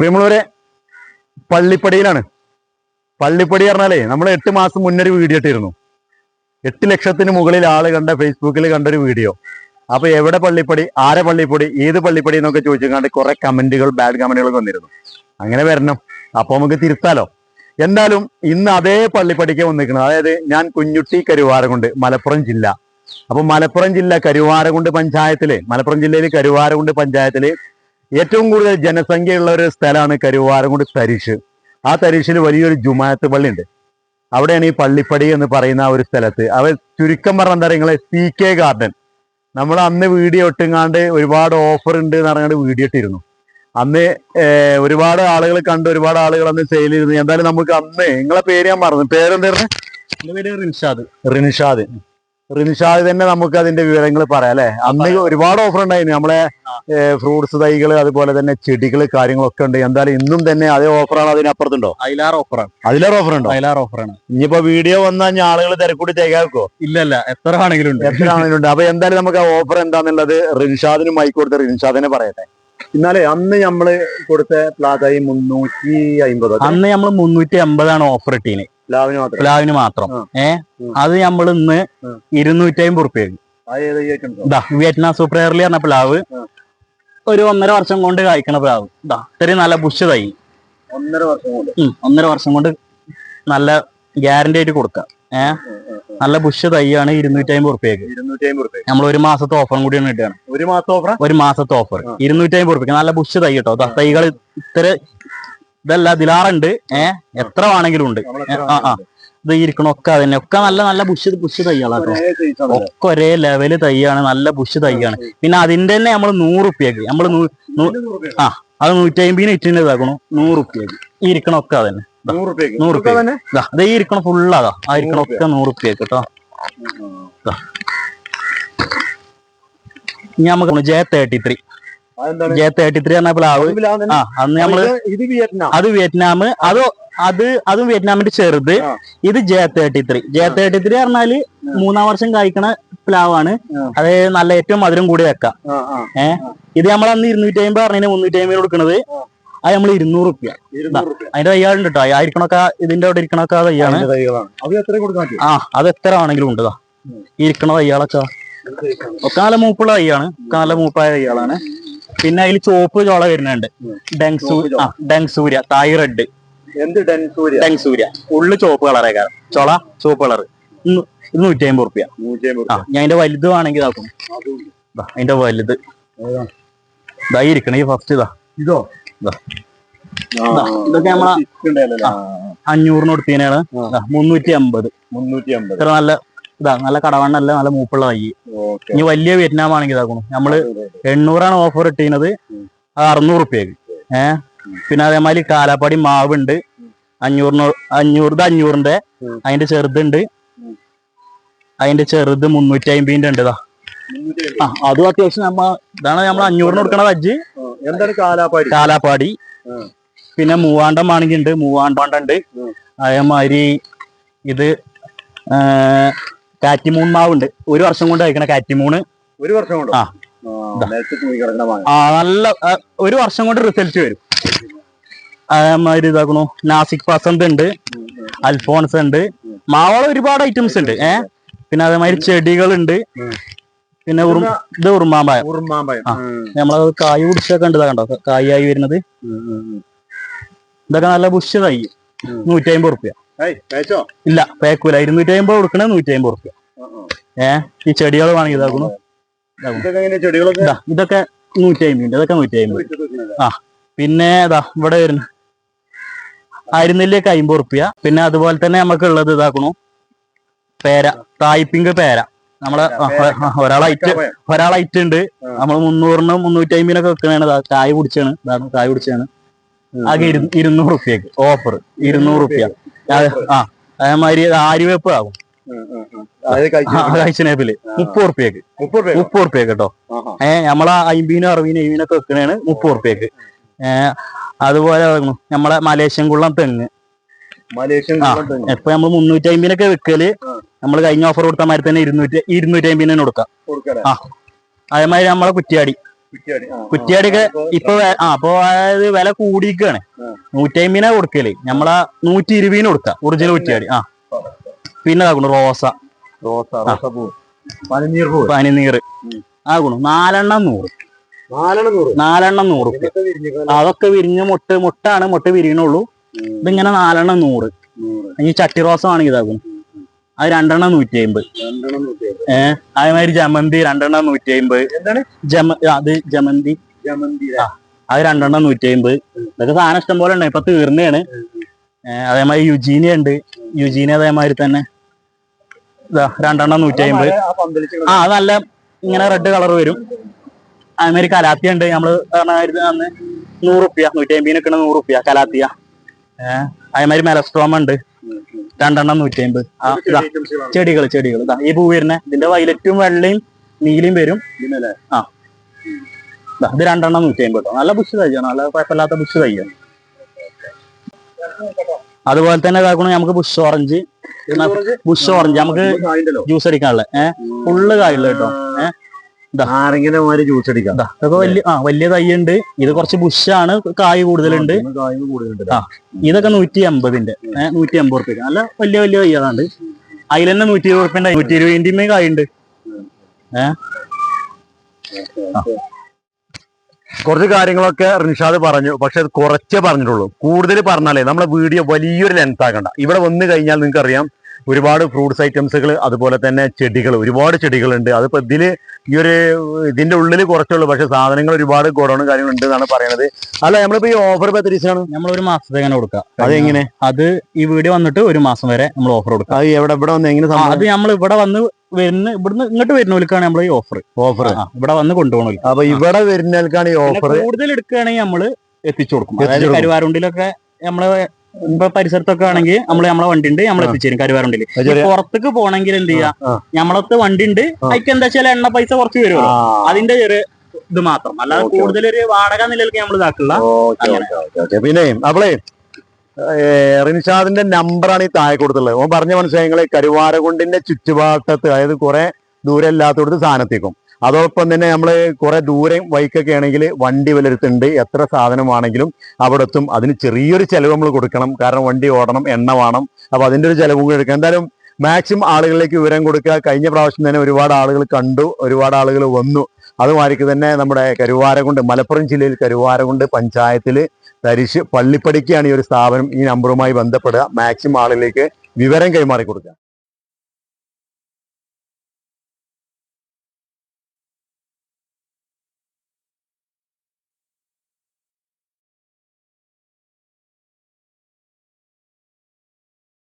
പ്രിയമുള്ളവരെ പള്ളിപ്പടിയിലാണ്. പള്ളിപ്പടി പറഞ്ഞാലേ നമ്മൾ എട്ട് മാസം മുന്നേ ഒരു വീഡിയോ ഇട്ടിരുന്നു. എട്ട് ലക്ഷത്തിന് മുകളിൽ ആൾ കണ്ട ഫേസ്ബുക്കിൽ കണ്ടൊരു വീഡിയോ. അപ്പൊ എവിടെ പള്ളിപ്പടി ആരെ പള്ളിപ്പടി ഏത് പള്ളിപ്പടി എന്നൊക്കെ ചോദിച്ചുകൊണ്ട് കുറെ കമന്റുകൾ ബാഡ് കമന്റുകൾ വന്നിരുന്നു. അങ്ങനെ വരണം. അപ്പൊ നമുക്ക് തിരുത്താലോ. എന്തായാലും ഇന്ന് അതേ പള്ളിപ്പടിക്ക് വന്നിരിക്കുന്നത്. അതായത് ഞാൻ കുഞ്ഞുട്ടി കരുവാരകുണ്ട് മലപ്പുറം ജില്ല. അപ്പൊ മലപ്പുറം ജില്ല കരുവാരകുണ്ട് പഞ്ചായത്തിൽ മലപ്പുറം ജില്ലയിൽ കരുവാരകുണ്ട് പഞ്ചായത്തിൽ ഏറ്റവും കൂടുതൽ ജനസംഖ്യയുള്ള ഒരു സ്ഥലമാണ് കരുവാരംകുടി തരിശ്. ആ തരിശിൽ വലിയൊരു ജുമായത്ത് പള്ളി ഉണ്ട് അവിടെയാണ് ഈ പള്ളിപ്പടി എന്ന് പറയുന്ന ആ ഒരു സ്ഥലത്ത്. അവ ചുരുക്കം പറഞ്ഞ എന്താ നിങ്ങളെ സി കെ ഗാർഡൻ നമ്മൾ അന്ന് വീഡിയോ ഇട്ടുങ്ങാണ്ട് ഒരുപാട് ഓഫർ ഉണ്ട് എന്ന് പറഞ്ഞാണ്ട് വീഡിയോ ഇട്ടിരുന്നു. അന്ന് ഒരുപാട് ആളുകൾ കണ്ട് ഒരുപാട് ആളുകൾ അന്ന് സെയിൽ ചെയ്തിരുന്നു. എന്തായാലും നമുക്ക് അന്ന് നിങ്ങളെ പേര് ഞാൻ മറന്നു. പേരെന്തായിരുന്നു? എന്റെ പേര് റിൻഷാദ്. റിനിഷാദ് റിനിഷാദ് തന്നെ നമുക്ക് അതിന്റെ വിവരങ്ങൾ പറയാം അല്ലെ? അന്ന് ഒരുപാട് ഓഫർ ഉണ്ടായിരുന്നു. നമ്മളെ ഫ്രൂട്ട്സ് തൈകൾ അതുപോലെ തന്നെ ചെടികൾ കാര്യങ്ങളൊക്കെ ഉണ്ട്. എന്തായാലും ഇന്നും തന്നെ അതേ ഓഫറാണ് അതിനപ്പുറത്തുണ്ടോ? അതിലാറ് ഓഫറാണ് അതിലാറ് ഓഫർ ഉണ്ടോ? അതിലാറ് ഓഫറാണ് ഇനിയിപ്പോ വീഡിയോ വന്നാൽ ആളുകൾ തിരക്കൂടി തേക്കാക്കോ ഇല്ലല്ല ഇല്ല. എത്ര ആണെങ്കിലും ഉണ്ട്. എത്ര ആണെങ്കിലും ഉണ്ട്. അപ്പൊ എന്തായാലും നമുക്ക് ആ ഓഫർ എന്താന്നുള്ളത് റിൻഷാദിന് മൈക്ക് കൊടുത്ത റിൻഷാദിനെ പറയട്ടെ. ഇന്നാലേ അന്ന് നമ്മൾ കൊടുത്ത പ്ലാതായി മുന്നൂറ്റി അമ്പത്? അന്ന് നമ്മൾ മുന്നൂറ്റി അമ്പതാണ് ഓഫർ ഇട്ടീന്. പ്ലാവിന് മാത്രം. ഏ. അത് നമ്മൾ ഇന്ന്. ഇരുന്നൂറ്റി അമ്പത്? ഇതാ വിയറ്റ്നാം സൂപ്പർ എയർലി പറഞ്ഞ പ്ലാവ്. ഒരു ഒന്നര വർഷം കൊണ്ട് കായ്ക്കണ പ്ലാവ്. ഇതാ ഇത്രയും നല്ല ബുഷതായി തൈ ഒന്നര വർഷം കൊണ്ട്? ഒന്നര വർഷം കൊണ്ട് നല്ല ഗ്യാരണ്ടി ആയിട്ട് കൊടുക്കാം. ഏ? നല്ല ബുഷ് തൈയാണ് ഇരുന്നൂറ്റി അമ്പത് റുപ്യക്ക് റുപ്യ നമ്മൾ ഒരു മാസത്തെ ഓഫറും കൂടിയാണ് ഇട്ടാണ് ഒരു മാസത്തെ ഓഫർ ഒരു മാസത്തെ ഓഫർ. ഇരുന്നൂറ്റി അമ്പത് റുപ്യക്ക് നല്ല ബുഷ് തൈ കേട്ടോ തൈകൾ ഇത്ര ഇതല്ല ദിലാറുണ്ട്. ഏ എത്ര വേണമെങ്കിലും ഉണ്ട്. ആ ആ. ഇത് ഇരിക്കണൊക്കെ അതന്നെ. ഒക്കെ നല്ല നല്ല ബുഷ് ബുഷ് തൈകളാട്ടോ ഒക്കെ ഒരേ ലെവൽ തൈയാണ് നല്ല ബുഷ് തൈയാണ് പിന്നെ അതിന്റെ തന്നെ നമ്മൾ നൂറ് റുപ്യക്ക് നമ്മൾ ആ അത് നൂറ്റി അമ്പതിന് ഇറ്റിന് ഇതാക്കണു. നൂറ് റുപ്യക്ക് ഈ ഇരിക്കണൊക്കെ അതന്നെ. ദാ, നൂറ് റുപ്യക്ക് നൂറ് ഇതൊക്കെ റുപ്യ. തന്നെ ദാ, ഇത് ഈ ഇരിക്കണ ഫുള്ള് അതാ ആ ഇരിക്കണൊക്കെ നൂറ് റുപ്യക്ക് കേട്ടോ ഇനി നമുക്ക് J thirty three J thirty three പറഞ്ഞ പ്ലാവ്. ഇത് വിലാ തന്നെ? ആ അന്ന് നമ്മൾ ഇത് ഇത് വിയറ്റ്നാം. അത് വിയറ്റ്നാം. അത് അത് അതും വിയറ്റ്നാമിന്റെ ചെറുത്. ഇത് J thirty three J thirty three പറഞ്ഞാൽ മൂന്നാം വർഷം കായ്ക്കണ പ്ലാവാണ്. ആണ് അത് നല്ല ഏറ്റവും മധുരം കൂടി വെക്കാം. ഏഹ്. ഇത് നമ്മൾ അന്ന് ഇരുന്നൂറ്റി അമ്പത് പറഞ്ഞതിന് മുന്നൂറ്റി അമ്പത് കൊടുക്കണത് അത് നമ്മൾ ഇരുന്നൂറ് റുപ്യ. അതിന്റെ തയ്യാറുണ്ട് കേട്ടോ ആയിരിക്കണൊക്കെ ഇതിന്റെ അവിടെ ഇരിക്കണൊക്കെ ആ തയ്യാണ്. ആ അത് എത്ര ആണെങ്കിലും ഉണ്ടതാ ഇരിക്കണ തയ്യാളൊക്കെ ഒക്കെ നല്ല മൂപ്പുള്ള തയ്യാണ്. ഒക്കെ നല്ല മൂപ്പായ തയ്യാളാണ്. പിന്നെ അതിൽ ചോപ്പ് ചോള വരുന്നുണ്ട്. ഡെങ്സൂ ആ ഡെങ്സൂര്യ. തായ് റെഡ്. എന്ത് ഡെൻസൂര്യ ഡെങ്സൂര്യ. ഉള്ളു ചോപ്പ് കാരണം. ചോള ചോപ്പ് കളർ. ഇത് നൂറ്റി അമ്പത് റുപ്യ ആ ഞാൻ അതിന്റെ വലുത് വേണമെങ്കിൽ ഇതാക്കും. അതിന്റെ വലുത്. ഇതായി ഇതാ ഇരിക്കണ ഈ ഫസ്റ്റ് ഇതാ. ഇതോ? ഇതൊക്കെ നമ്മളെ. അഞ്ഞൂറിന് കൊടുത്തതിനാണ്. മുന്നൂറ്റി അമ്പത് മുന്നൂറ്റി അമ്പത് ഇത്ര നല്ല ഇതാ നല്ല കടവണ്ണല്ല നല്ല മൂപ്പുള്ള തൈ ഇനി വലിയ വിയറ്റ്നാം ആണെങ്കിൽ ഇതാക്കണം. നമ്മൾ എണ്ണൂറാണ് ഓഫർ ഇട്ടിരുന്നത്. അത് അറുന്നൂറ് റുപ്യക്ക് ഏഹ് പിന്നെ അതേമാതിരി കാലാപ്പാടി മാവുണ്ട്. അഞ്ഞൂറിന് അഞ്ഞൂറ് അഞ്ഞൂറിന്റെ. ഉം. അതിന്റെ ചെറുതുണ്ട്. അതിന്റെ ചെറുത് മുന്നൂറ്റി അമ്പതിന്റെ ഉണ്ട് ഇതാ. ആ അതും അത്യാവശ്യം നമ്മ ഇതാണ് നമ്മൾ അഞ്ഞൂറിന് കൊടുക്കണ വജ്ജ് എന്താണ് കാലാപ്പാടി? കാലാപ്പാടി. പിന്നെ മൂവാണ്ടം ആണെങ്കിൽ ഉണ്ട്. മൂവാണ്ടം ഉണ്ട്. അതേമാതിരി ഇത് കാറ്റിമൂൺ മാവുണ്ട്. ഒരു വർഷം കൊണ്ട് കഴിക്കണ കാറ്റിമൂണ്. ഒരു വർഷം കൊണ്ട്? ആ. ആ, നല്ല ഒരു വർഷം കൊണ്ട് റിസൾട്ട് വരും. അതേമാതിരി ഇതാക്കണു നാസിക് പസന്ത് ഉണ്ട്. അൽഫോൺസ് ഉണ്ട്. മാവള ഒരുപാട് ഐറ്റംസ് ഉണ്ട്. ഏ? പിന്നെ അതേമാതിരി ചെടികളുണ്ട്. ഉണ്ട് പിന്നെ ഇത് ഉറുമാമ്പായം ഉറുമാമ്പായ. നമ്മളത് കായ് പിടിച്ചൊക്കെ ഉണ്ട്. കണ്ടോ? കായായി വരുന്നത്. ഇതൊക്കെ നല്ല ബുഷ് തൈ. നൂറ്റി അമ്പത് റുപ്യ ഇല്ല പേക്കൂല. ഇരുന്നൂറ്റി അമ്പത് കൊടുക്കണ നൂറ്റി അമ്പത് റുപ്യ ഏ ഈ ചെടികൾ വേണമെങ്കിൽ ഇതാക്കുന്നു. ഇതൊക്കെ നൂറ്റി അമ്പത് ഇതൊക്കെ നൂറ്റി അമ്പത് പിന്നെ ഇതാ ഇവിടെ വരുന്നു ആയിരുന്നില്ലേക്ക് അമ്പത് റുപ്യ പിന്നെ അതുപോലെ തന്നെ നമുക്ക് ഉള്ളത് ഇതാക്കണു പേര. തായ്പിങ്ക് പേര. നമ്മളെ ഒരാളൈറ്റ് ഒരാളൈറ്റ് ഉണ്ട്. നമ്മൾ മുന്നൂറിനും മുന്നൂറ്റി അമ്പതിനൊക്കെ വെക്കണാണ് കായ് പിടിച്ചാണ്. ഇതാണ് കായ് കുടിച്ചാണ് ആകെ ഇരു- ഇരുന്നൂറ് റുപ്യക്ക് ഓഫർ ഇരുന്നൂറ് റുപ്യ ആ അതേമാതിരി ആര്യവേപ്പ് ആകും. കഴിച്ചനേപ്പിൽ മുപ്പത് റുപ്യക്ക് മുപ്പത് രൂപ റുപ്യക്ക് കേട്ടോ. ഏഹ് നമ്മളെ അറിവീനും അയിമീനും ഒക്കെ വെക്കണേണ് മുപ്പത് റുപ്യക്ക് ഏഹ് അതുപോലെ നമ്മളെ മലേഷ്യൻ കുള്ളം തെങ്ങ്. ഇപ്പൊ നമ്മൾ മുന്നൂറ്റി അമ്പതിനൊക്കെ വെക്കൽ നമ്മൾ കഴിഞ്ഞ ഓഫർ കൊടുത്ത മാതിരി തന്നെ ഇരുന്നൂറ്റി ഇരുന്നൂറ്റി അമ്പതിന് തന്നെ കൊടുക്കാം ആ അതേമാതിരി നമ്മളെ കുറ്റിയാടി. കുറ്റിയാടിയൊക്കെ ഇപ്പൊ ആ അപ്പൊ അതായത് വില കൂടിയിരിക്കാണ്. നൂറ്റമ്പതിനാ കൊടുക്കൽ. നമ്മളാ നൂറ്റി ഇരുപതിന് കൊടുക്ക. ഒറിജിനൽ കുറ്റിയാടി. ആ. പിന്നെ ആകുണു റോസ. പനിനീർ ആകുണു നാലെണ്ണം നൂറ്. നാലെണ്ണം നൂറ്. അതൊക്കെ വിരിഞ്ഞ് മുട്ട മുട്ടാണ് മുട്ട വിരിയണുള്ളൂ. ഇതിങ്ങനെ നാലെണ്ണം നൂറ്. ഇനി ചട്ടി റോസ ആണെങ്കിൽ ഇതാകും അത് രണ്ടെണ്ണം നൂറ്റി അമ്പത്. ഏഹ് അതേമാതിരി ജമന്തി രണ്ടെണ്ണം നൂറ്റി അമ്പത് ജമ അത് ജമന്തി. അത് രണ്ടെണ്ണം നൂറ്റി അമ്പത് ഇതൊക്കെ സാധനം ഇഷ്ടം പോലെ ഉണ്ട്. ഇപ്പൊ തീർന്നതാണ്. അതേമാതിരി യുജീനിയ ഉണ്ട്. യുജീനിയ അതേമാതിരി തന്നെ. ഇതാ രണ്ടെണ്ണം നൂറ്റി അമ്പത് ആ അത് നല്ല ഇങ്ങനെ റെഡ് കളർ വരും. അതേമാതിരി കലാത്തിയ ഉണ്ട്. നമ്മൾ നൂറുപ്യ അന്ന് നൂറ്റി അമ്പതിനൊക്കെ നൂറുപ്യ റുപ്യ കലാത്തിയ. ഏഹ് അതേമാതിരി മെലസ്ട്രോമ ഉണ്ട്. രണ്ടെണ്ണം നൂറ്റി അമ്പത് ചെടികൾ ചെടികൾ. ഈ പൂ വരുന്ന ഇതിന്റെ വയലറ്റും വെള്ളയും നീലയും വരും? ആ. ഇതാ ഇത് രണ്ടെണ്ണം നൂറ്റി അമ്പത് കേട്ടോ. നല്ല ബുഷ് തയ്യാണ് നല്ല കുഴപ്പമില്ലാത്ത ബുഷ് തയ്യാണ് അതുപോലെ തന്നെ ഇതാക്കണം നമുക്ക് ബുഷ് ഓറഞ്ച്. Bush orange. നമുക്ക് ജ്യൂസ് അടിക്കാനുള്ള ഏഹ് ഫുള്ള് കായുള്ള കേട്ടോ. ഏഹ് ജ്യൂസ് അടിക്കാം. ഇതൊക്കെ വലിയ ആ വലിയ തൈയുണ്ട്. ഇത് കുറച്ച് ബുഷാണ് കായ് കൂടുതലുണ്ട്. കായ് കൂടുതലുണ്ട് ആ. ഇതൊക്കെ നൂറ്റി അമ്പതിന്റെ നൂറ്റി അമ്പത് റുപ്യ നല്ല വലിയ വലിയ തയ്യതാണ് അതിൽ തന്നെ നൂറ്റി ഇരുപത് റുപ്യ നൂറ്റി ഇരുപതിന്റെ കായുണ്ട്. ഏഹ് കുറച്ച് കാര്യങ്ങളൊക്കെ റിൻഷാദ് പറഞ്ഞു പക്ഷെ അത് കുറച്ചേ പറഞ്ഞിട്ടുള്ളൂ. കൂടുതൽ പറഞ്ഞാലേ നമ്മളെ വീഡിയോ വലിയൊരു ലെങ്ത് ആക്കണ്ട. ഇവിടെ വന്നു കഴിഞ്ഞാൽ നിങ്ങൾക്ക് അറിയാം ഒരുപാട് ഫ്രൂട്ട്സ് ഐറ്റംസുകൾ അതുപോലെ തന്നെ ചെടികൾ ഒരുപാട് ചെടികളുണ്ട്. അതിപ്പോൾ ഇതിൽ ഈ ഒരു ഇതിന്റെ ഉള്ളിൽ കുറച്ചുള്ളൂ. പക്ഷെ സാധനങ്ങൾ ഒരുപാട് ഗോഡൗണും കാര്യങ്ങളുണ്ട് എന്നാണ് പറയുന്നത്. അല്ല നമ്മളിപ്പോൾ ഈ ഓഫർ ഇപ്പോൾ തിരിച്ചാണ് നമ്മൾ ഒരു മാസത്തേക്കാണ് കൊടുക്കുക അതെങ്ങനെ അത് ഈ വീഡിയോ വന്നിട്ട് ഒരു മാസം വരെ നമ്മൾ ഓഫർ കൊടുക്കുക അത് എവിടെ ഇവിടെ വന്ന് എങ്ങനെ അത് നമ്മൾ ഇവിടെ വന്ന് വരുന്ന ഇവിടുന്ന് ഇങ്ങോട്ട് വരുന്നവർക്കാണ് നമ്മൾ ഈ ഓഫർ ഓഫർ ഇവിടെ വന്ന് കൊണ്ടുപോകണല്ലോ അപ്പൊ ഇവിടെ വരുന്നവർക്കാണ് ഈ ഓഫർ കൂടുതൽ എടുക്കുകയാണെങ്കിൽ നമ്മൾ എത്തിച്ചു കൊടുക്കും. അതായത് കൊടുക്കും. കരുവാറുണ്ടിലൊക്കെ നമ്മളെ പരിസരത്തൊക്കെ ആണെങ്കിൽ നമ്മൾ നമ്മളെ വണ്ടി ഉണ്ട് നമ്മൾ എത്തിച്ചേരും. കരുവാറുണ്ടിൽ ചെറിയ- പുറത്തേക്ക് പോണെങ്കിൽ എന്ത് ചെയ്യാ. നമ്മളത്തെ വണ്ടി ഉണ്ട് അതിക്ക് എന്താ വെച്ചാൽ എണ്ണ പൈസ കുറച്ച് വരും അതിന്റെ ഒരു ഇത് മാത്രം. അല്ലാതെ കൂടുതൽ ഒരു വാടക നിലയിലേക്ക് നമ്മൾ ഇതാക്കില്ല. പിന്നെ അവളെ റിൻഷാദിന്റെ നമ്പറാണ് ഈ താഴെ കൊടുത്തുള്ളത് ഓൻ പറഞ്ഞ മനസ്സിലായി കരുവാരകുണ്ടിന്റെ ചുറ്റുപാട്ടത്ത് അതായത് കുറെ ദൂരം ഇല്ലാത്തടത്ത് സാധനത്തേക്കും അതോടൊപ്പം തന്നെ നമ്മൾ കുറെ ദൂരം വൈക്കൊക്കെ ആണെങ്കിൽ വണ്ടി വിലരുത്തുണ്ട് എത്ര സാധനമാണെങ്കിലും അവിടെ എത്തും. അതിന് ചെറിയൊരു ചിലവ് നമ്മൾ കൊടുക്കണം. കാരണം വണ്ടി ഓടണം എണ്ണ വേണം. അപ്പൊ അതിന്റെ ഒരു ചിലവും കൂടി എടുക്കാം. എന്തായാലും മാക്സിമം ആളുകളിലേക്ക് വിവരം കൊടുക്കുക. കഴിഞ്ഞ പ്രാവശ്യം തന്നെ ഒരുപാട് ആളുകൾ കണ്ടു. ഒരുപാട് ആളുകൾ വന്നു. അതുമാതിരിക്ക് തന്നെ നമ്മുടെ കരുവാരകുണ്ട് മലപ്പുറം ജില്ലയിൽ കരുവാരകുണ്ട് പഞ്ചായത്തിൽ തരിശ് പള്ളിപ്പടിക്കാണ് ഈ ഒരു സ്ഥാപനം ഈ നമ്പറുമായി ബന്ധപ്പെടുക. മാക്സിമം ആളുകളിലേക്ക് വിവരം കൈമാറി കൊടുക്കുക.